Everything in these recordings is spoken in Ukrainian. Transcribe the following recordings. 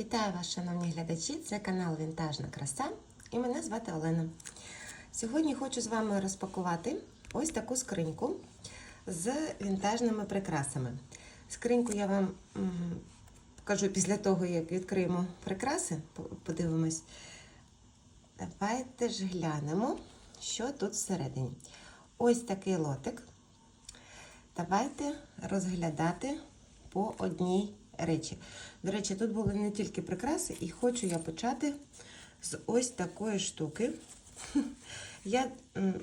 Вітаю вас, шановні глядачі! Це канал Вінтажна краса і мене звати Олена. Сьогодні хочу з вами розпакувати ось таку скриньку з вінтажними прикрасами. Скриньку я вам покажу після того, як відкриємо прикраси. Подивимось. Давайте ж глянемо, що тут всередині. Ось такий лотик. Давайте розглядати по одній речі. До речі, тут були не тільки прикраси, і хочу я почати з ось такої штуки. Я,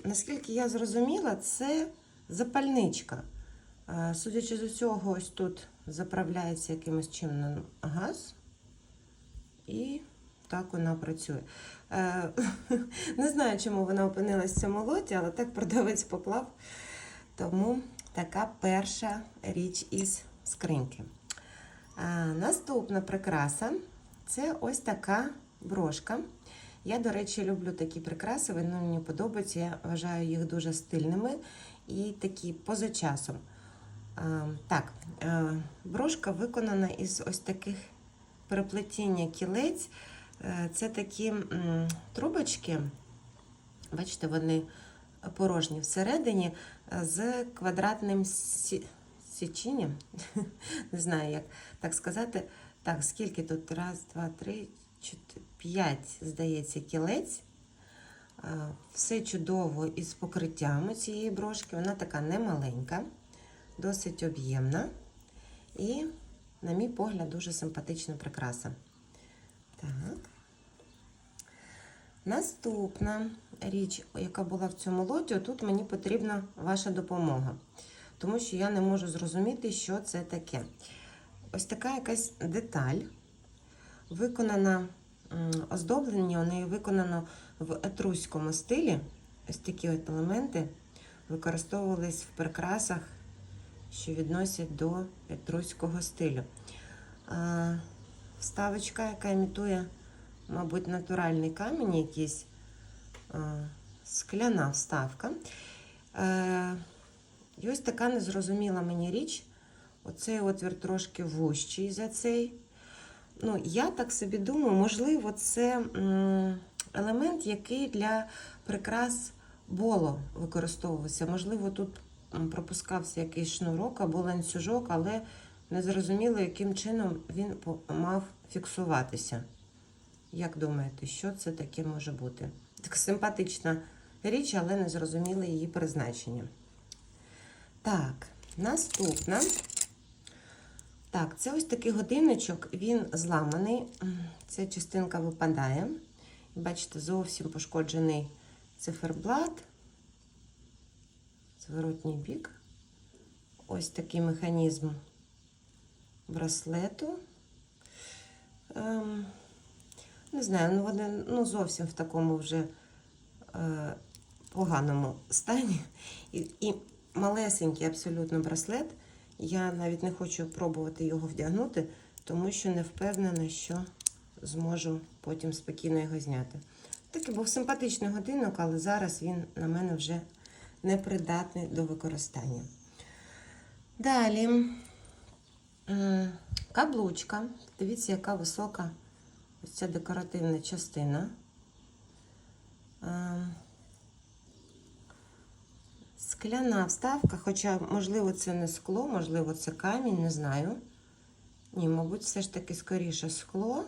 наскільки я зрозуміла, це запальничка. Судячи з усього, ось тут заправляється якимось чим газ. І так вона працює. Е, Не знаю, чому вона опинилась в цьому лоті, але так продавець поклав. Тому така перша річ із скриньки. Наступна прикраса це ось така брошка. Я, до речі, люблю такі прикраси, вони мені подобаються. Я вважаю їх дуже стильними і такі поза часом. Так, е, брошка виконана із ось таких переплетіння кілець. Е, Це такі трубочки, бачите, вони порожні всередині е, з квадратним сі... січенням. Не знаю, як так сказати. Так, скільки тут? Раз, два, три, чотири, п'ять, здається, кілець. Все чудово із покриттями цієї брошки. Вона така немаленька, досить об'ємна. І, на мій погляд, дуже симпатична прикраса. Так. Наступна річ, яка була в цьому лоті, тут мені потрібна ваша допомога, тому що я не можу зрозуміти, що це таке. Ось така якась деталь, виконана, оздоблення у неї виконано в етруському стилі. Ось такі от елементи використовувались в прикрасах, що відносять до етруського стилю. Вставочка, яка імітує мабуть, натуральний камінь якийсь, е, скляна вставка. І ось така незрозуміла мені річ. Оцей отвір трошки вущий за цей. Ну, я так собі думаю, можливо, це елемент, який для прикрас боло використовувався. Можливо, тут пропускався якийсь шнурок або ланцюжок, але не зрозуміло, яким чином він мав фіксуватися. Як думаєте, що це таке може бути? Так симпатична річ, але не зрозуміло її призначення. Так, наступна. Так, це ось такий годинничок, він зламаний. Ця частинка випадає. Бачите, зовсім пошкоджений циферблат. Зворотній бік. Ось такий механізм браслету. Ем, не знаю, ну вони ну, зовсім в такому вже е, поганому стані. І, і малесенький абсолютно браслет. Я навіть не хочу пробувати його вдягнути, тому що не впевнена, що зможу потім спокійно його зняти. Такий був симпатичний годинник, але зараз він на мене вже непридатний до використання. Далі каблучка. Дивіться, яка висока ця декоративна частина. Скляна вставка, хоча, можливо, це не скло, можливо, це камінь, не знаю. Ні, мабуть, все ж таки скоріше скло.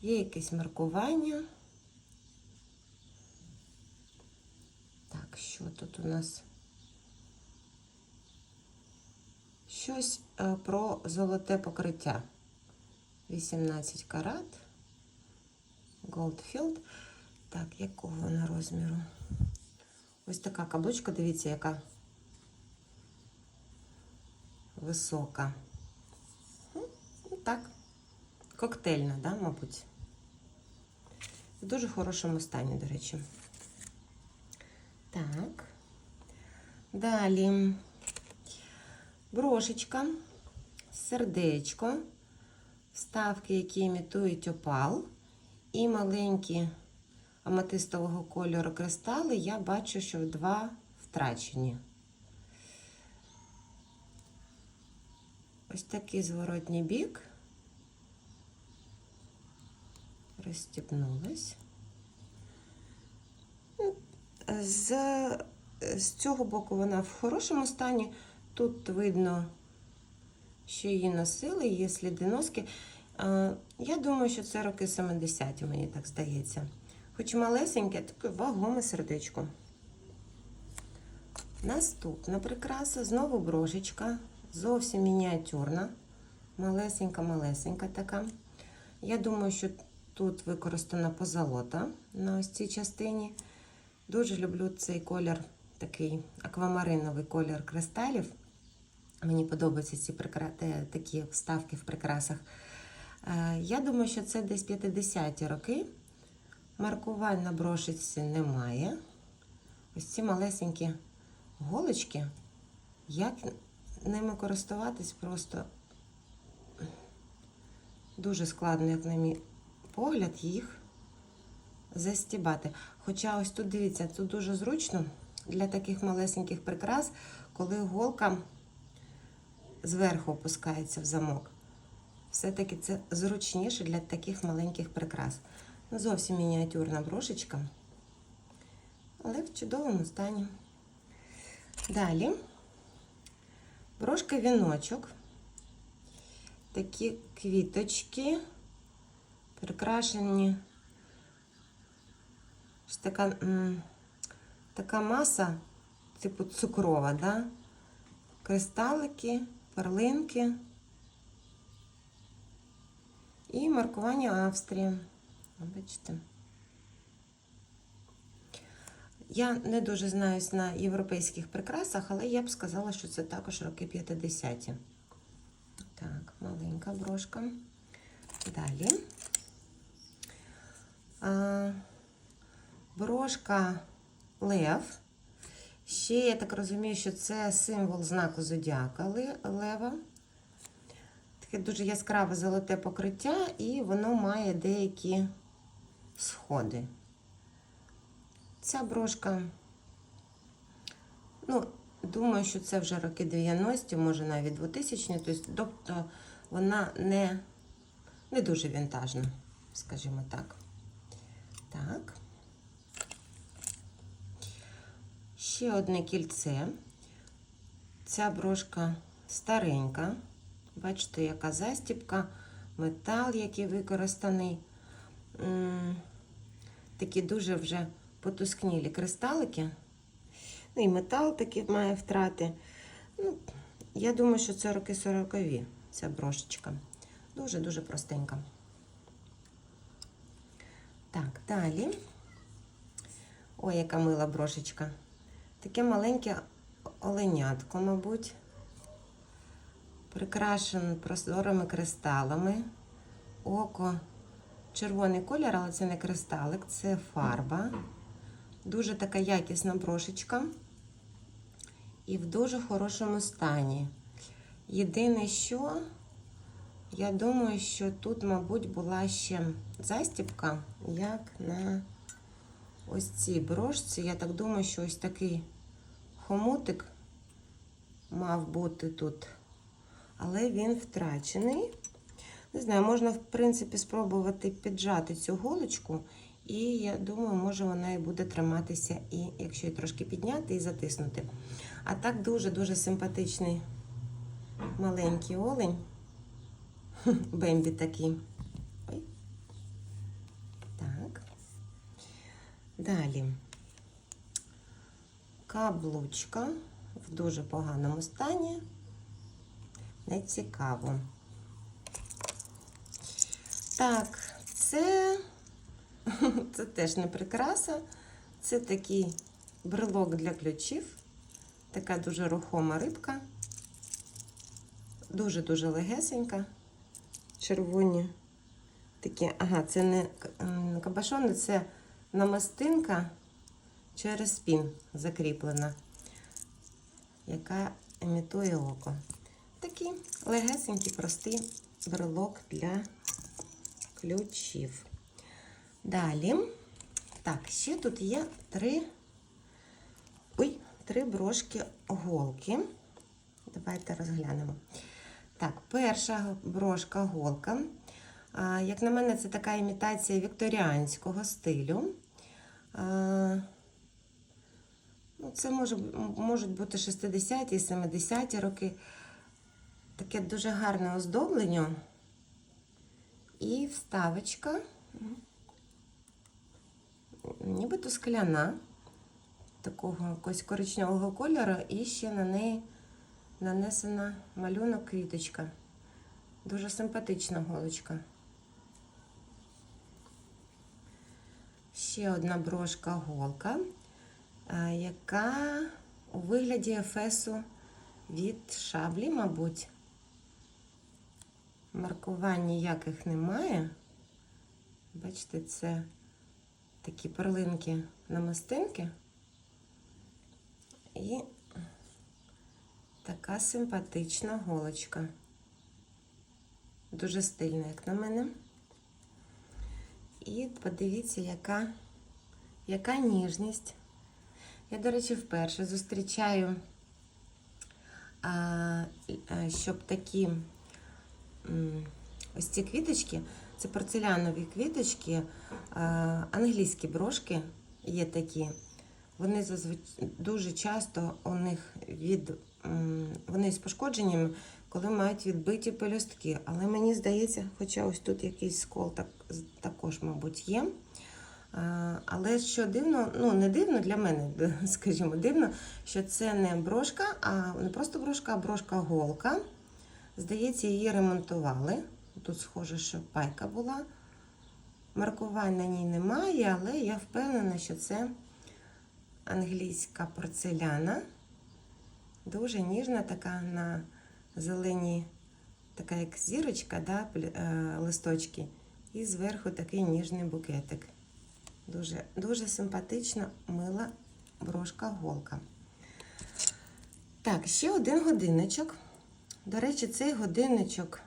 Є якесь маркування. Так, що тут у нас? Щось е, про золоте покриття. 18 карат. Goldfield. Так, якого вона розміру? Ось така каблучка, дивіться, яка висока. Ну, так, коктейльна, да, мабуть. В дуже хорошому стані, до речі. Так. Далі брошечка, сердечко, вставки, які імітують опал, і маленькі аматистового кольору кристали, я бачу, що два втрачені. Ось такий зворотній бік. розстібнулась. Ну, З, з цього боку вона в хорошому стані. Тут видно, що її носили, є сліди носки. Е, Я думаю, що це роки 70-ті, мені так здається. Хоч малесеньке, таке вагоме сердечко. Наступна прикраса, знову брошечка, зовсім мініатюрна, малесенька-малесенька така. Я думаю, що тут використана позолота на ось цій частині. Дуже люблю цей колір, такий аквамариновий колір кристалів. Мені подобаються ці такі вставки в прикрасах. Е, Я думаю, що це десь 50-ті роки. Маркувань на брошечці немає. Ось ці малесенькі голочки. Як ними користуватись, просто дуже складно, як на мій погляд, їх застібати. Хоча ось тут дивіться, тут дуже зручно для таких малесеньких прикрас, коли голка зверху опускається в замок. Все-таки це зручніше для таких маленьких прикрас. Ну, зовсім мініатюрна брошечка, але в чудовому стані. Далі брошка віночок. Такі квіточки, прикрашені. Така, така маса, типу цукрова, да? кристалики, перлинки і маркування Австрії. Бачите. Я не дуже знаюсь на європейських прикрасах, але я б сказала, що це також роки 50-ті. Так, маленька брошка. Далі. А, брошка Лев. Ще, я так розумію, що це символ знаку зодіака Лева. Таке дуже яскраве золоте покриття, і воно має деякі сходи. Ця брошка, ну, думаю, що це вже роки 90, може навіть 2000, тобто вона не, не дуже вінтажна, скажімо так. Так. Ще одне кільце. Ця брошка старенька. Бачите, яка застіпка, метал, який використаний. Такі дуже вже потускнілі кристалики. Ну і метал такий має втрати. Ну, Я думаю, що це роки 40-ві, ця брошечка. Дуже-дуже простенька. Так, далі. Ой, яка мила брошечка. Таке маленьке оленятко, мабуть. Прикрашене прозорими кристалами. Око червоний колір, але це не кристалик, це фарба. Дуже така якісна брошечка. І в дуже хорошому стані. Єдине, що, я думаю, що тут, мабуть, була ще застіпка, як на ось цій брошці. Я так думаю, що ось такий хомутик мав бути тут. Але він втрачений. Не знаю, можна, в принципі, спробувати піджати цю голочку. І я думаю, може вона і буде триматися, і якщо її трошки підняти і затиснути. А так дуже-дуже симпатичний маленький олень. Бембі такий. Так. Далі. Каблучка в дуже поганому стані. Не цікаво. Так, це, це теж не прикраса. Це такий брелок для ключів. Така дуже рухома рибка. Дуже-дуже легесенька. Червоні такі, ага, це не кабашони, це намастинка через спін закріплена, яка імітує око. Такий легесенький, простий брелок для ключів. Далі, так, ще тут є три, ой, три брошки голки. Давайте розглянемо. Так, перша брошка голка. Як на мене, це така імітація вікторіанського стилю. Ну, це може, можуть бути 60-ті, 70-ті роки. Таке дуже гарне оздоблення. І вставочка, нібито скляна, такого якогось коричневого кольору, і ще на неї нанесена малюнок квіточка. Дуже симпатична голочка. Ще одна брошка голка, яка у вигляді ефесу від шаблі, мабуть. Маркувань ніяких немає. Бачите, це такі перлинки намистинки. І така симпатична голочка. Дуже стильна, як на мене. І подивіться, яка, яка ніжність. Я, до речі, вперше зустрічаю, а, а, щоб такі ось ці квіточки, це порцелянові квіточки, англійські брошки є такі. Вони дуже часто у них від вони з пошкодженнями, коли мають відбиті пелюстки. Але мені здається, хоча ось тут якийсь скол так, також, мабуть, є. Але що дивно, ну не дивно для мене, скажімо, дивно, що це не брошка, а не просто брошка, а брошка-голка. Здається, її ремонтували. Тут схоже, що пайка була. Маркувань на ній немає, але я впевнена, що це англійська порцеляна. Дуже ніжна, така на зеленій, така як зірочка, да, е, листочки. І зверху такий ніжний букетик. Дуже, дуже симпатична, мила брошка-голка. Так, ще один годинничок. До речі, цей годинничок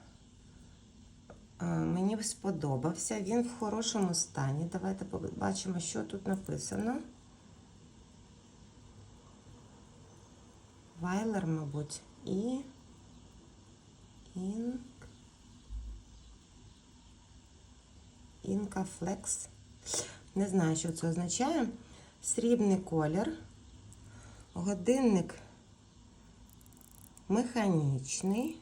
е, мені сподобався. Він в хорошому стані. Давайте побачимо, що тут написано. Вайлер, мабуть, і Інк. Інка Флекс. Не знаю, що це означає. Срібний колір. Годинник механічний.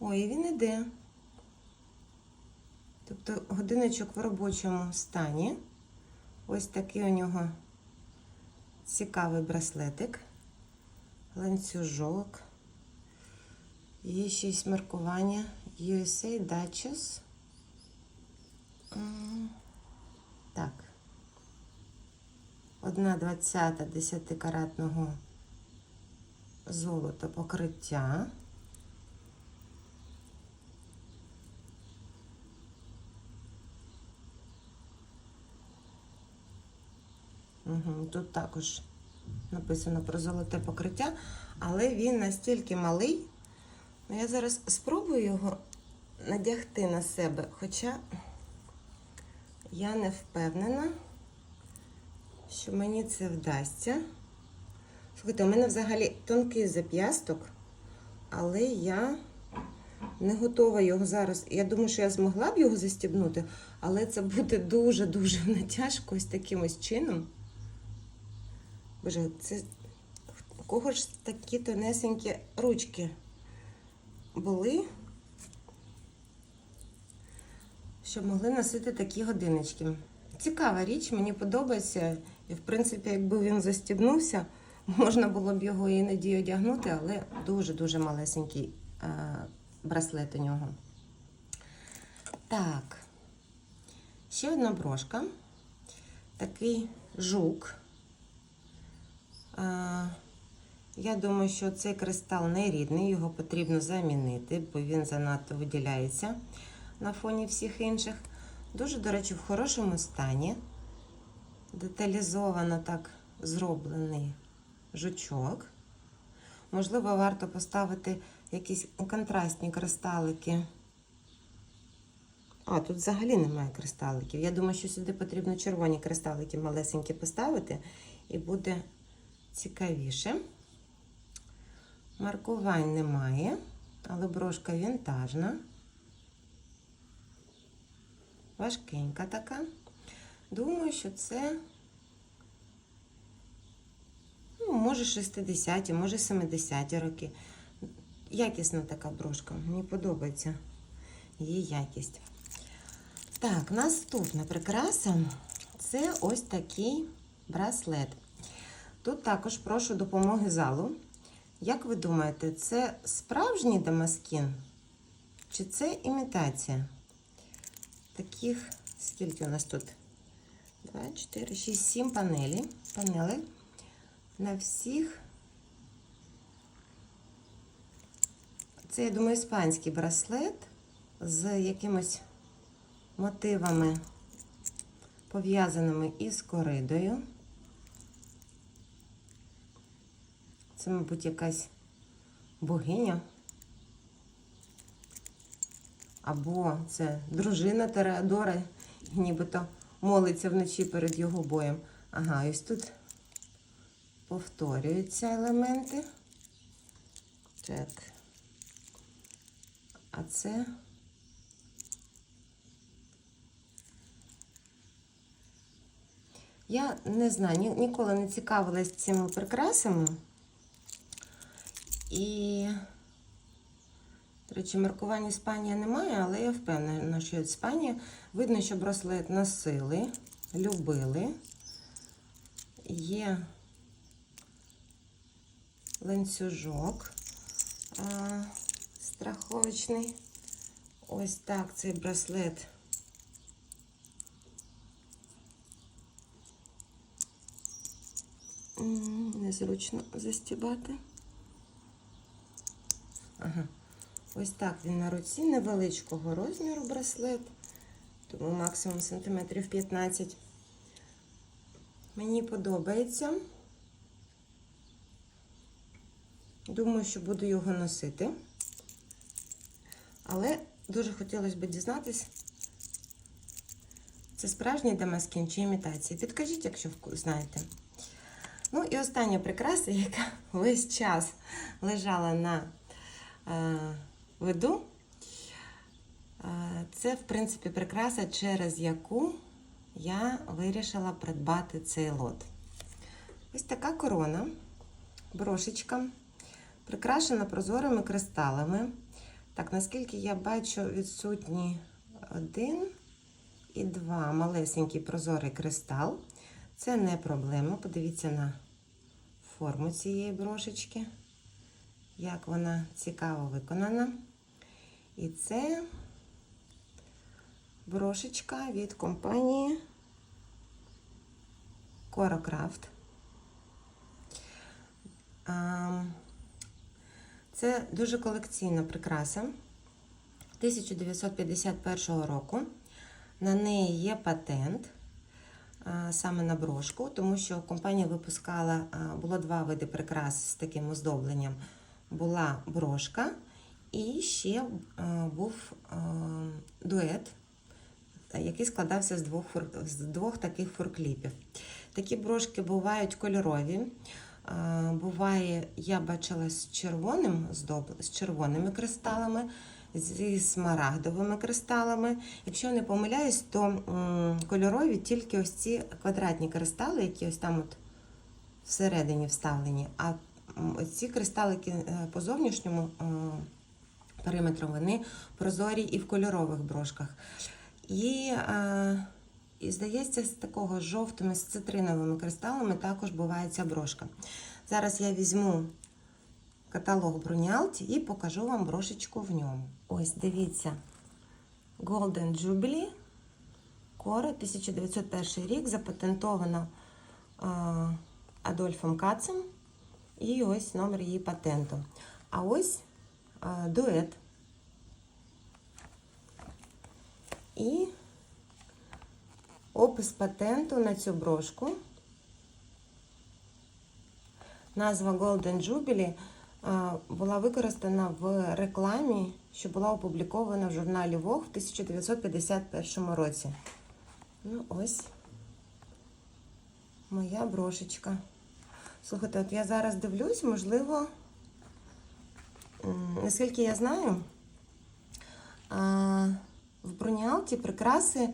Ой, він іде. Тобто годинничок в робочому стані. Ось такий у нього цікавий браслетик, ланцюжок. Є ще маркування USA Duchess. 1 двадцята 10-каратного золота покриття. Угу, Тут також написано про золоте покриття, але він настільки малий. Ну, Я зараз спробую його надягти на себе, хоча я не впевнена що мені це вдасться. Слухайте, у мене взагалі тонкий зап'ясток, але я не готова його зараз. Я думаю, що я змогла б його застібнути, але це буде дуже-дуже натяжко ось таким ось чином. Боже, це у кого ж такі тонесенькі ручки були, щоб могли носити такі годиночки. Цікава річ, мені подобається. І, в принципі, якби він застібнувся, можна було б його іноді одягнути, але дуже-дуже малесенький е, браслет у нього. Так, ще одна брошка. Такий жук. Е, я думаю, що цей кристал не рідний, його потрібно замінити, бо він занадто виділяється на фоні всіх інших. Дуже, до речі, в хорошому стані. Деталізовано так зроблений жучок. Можливо, варто поставити якісь контрастні кристалики. А, тут взагалі немає кристаликів. Я думаю, що сюди потрібно червоні кристалики малесенькі поставити, і буде цікавіше. Маркувань немає, але брошка вінтажна. Важкенька така. Думаю, що це ну, може 60-ті, може 70-ті роки. Якісна така брошка. Мені подобається її якість. Так, наступна прикраса це ось такий браслет. Тут також прошу допомоги залу. Як ви думаєте, це справжній дамаскін? Чи це імітація? Таких, скільки у нас тут? 2, 4, 6, 7 панелі. панелей. На всіх. Це, я думаю, іспанський браслет з якимось мотивами, пов'язаними із коридою. Це, мабуть, якась богиня. Або це дружина Тереадора, нібито молиться вночі перед його боєм. Ага, ось тут повторюються елементи. Так. А це. Я не знаю, ні- ніколи не цікавилась цими прикрасами. І, речі, маркування Іспанія немає, але я впевнена, що Іспанія. Видно, що браслет носили, любили. Є ланцюжок а, страховочний. Ось так цей браслет. Незручно застібати. Ага. Ось так він на руці невеличкого розміру браслет, тому максимум сантиметрів 15. Мені подобається. Думаю, що буду його носити. Але дуже хотілося б дізнатися, це справжній дамаскін чи імітація. Підкажіть, якщо знаєте. Ну і остання прикраса, яка весь час лежала на виду. Е, Це, в принципі, прикраса, через яку я вирішила придбати цей лот. Ось така корона, брошечка, прикрашена прозорими кристалами. Так, наскільки я бачу, відсутні один і два малесенький прозорий кристал. Це не проблема. Подивіться на форму цієї брошечки, як вона цікаво виконана. І це брошечка від компанії. А, Це дуже колекційна прикраса 1951 року. На неї є патент саме на брошку, тому що компанія випускала було два види прикрас з таким оздобленням. Була брошка і ще був дует, який складався з двох, з двох таких фуркліпів. Такі брошки бувають кольорові. Буває, я бачила з червоним з червоними кристалами, зі смарагдовими кристалами. Якщо не помиляюсь, то кольорові тільки ось ці квадратні кристали, які ось там от всередині вставлені. А ці кристалики е, по зовнішньому е, периметру вони прозорі і в кольорових брошках. І, е, і здається, з такого жовтими з цитриновими кристалами також буває ця брошка. Зараз я візьму каталог Брунялті і покажу вам брошечку в ньому. Ось, дивіться. Golden Jubilee. Кора 1901 рік, запатентована Адольфом Кацем. І ось номер її патенту. А ось е, дует. І опис патенту на цю брошку. Назва Golden Jubilee була використана в рекламі, що була опублікована в журналі Vogue в 1951 році. Ну, ось моя брошечка. Слухайте, от я зараз дивлюсь, можливо, Наскільки я знаю, в броніалті прикраси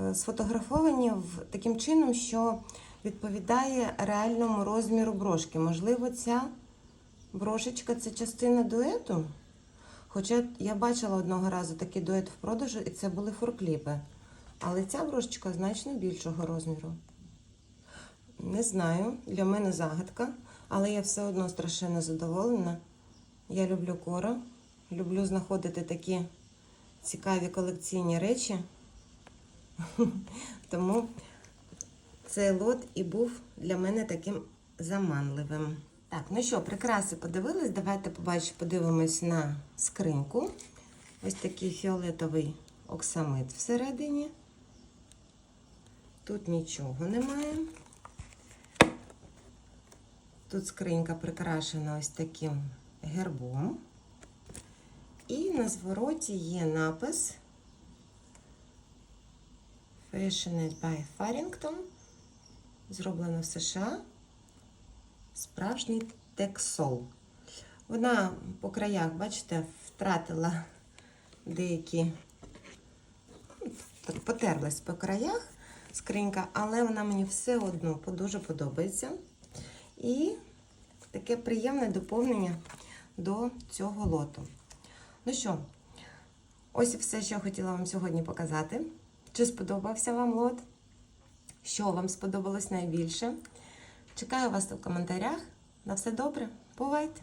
е, сфотографовані в, таким чином, що відповідає реальному розміру брошки. Можливо, ця брошечка це частина дуету. Хоча я бачила одного разу такий дует в продажу, і це були форкліпи. Але ця брошечка значно більшого розміру. Не знаю, для мене загадка, але я все одно страшенно задоволена. Я люблю коро, люблю знаходити такі цікаві колекційні речі. Тому цей лот і був для мене таким заманливим. Так, ну що, прикраси подивились. Давайте побачимо, подивимось на скриньку. Ось такий фіолетовий оксамит всередині. Тут нічого немає. Тут скринька прикрашена ось таким гербом. І на звороті є напис Fashioned by Farrington. Зроблено в США. Справжній тексол. Вона по краях, бачите, втратила деякі, потерлась по краях скринька, але вона мені все одно дуже подобається. І таке приємне доповнення до цього лоту. Ну що, ось все, що я хотіла вам сьогодні показати. Чи сподобався вам лот? Що вам сподобалось найбільше? Чекаю вас у коментарях. На все добре. Бувайте!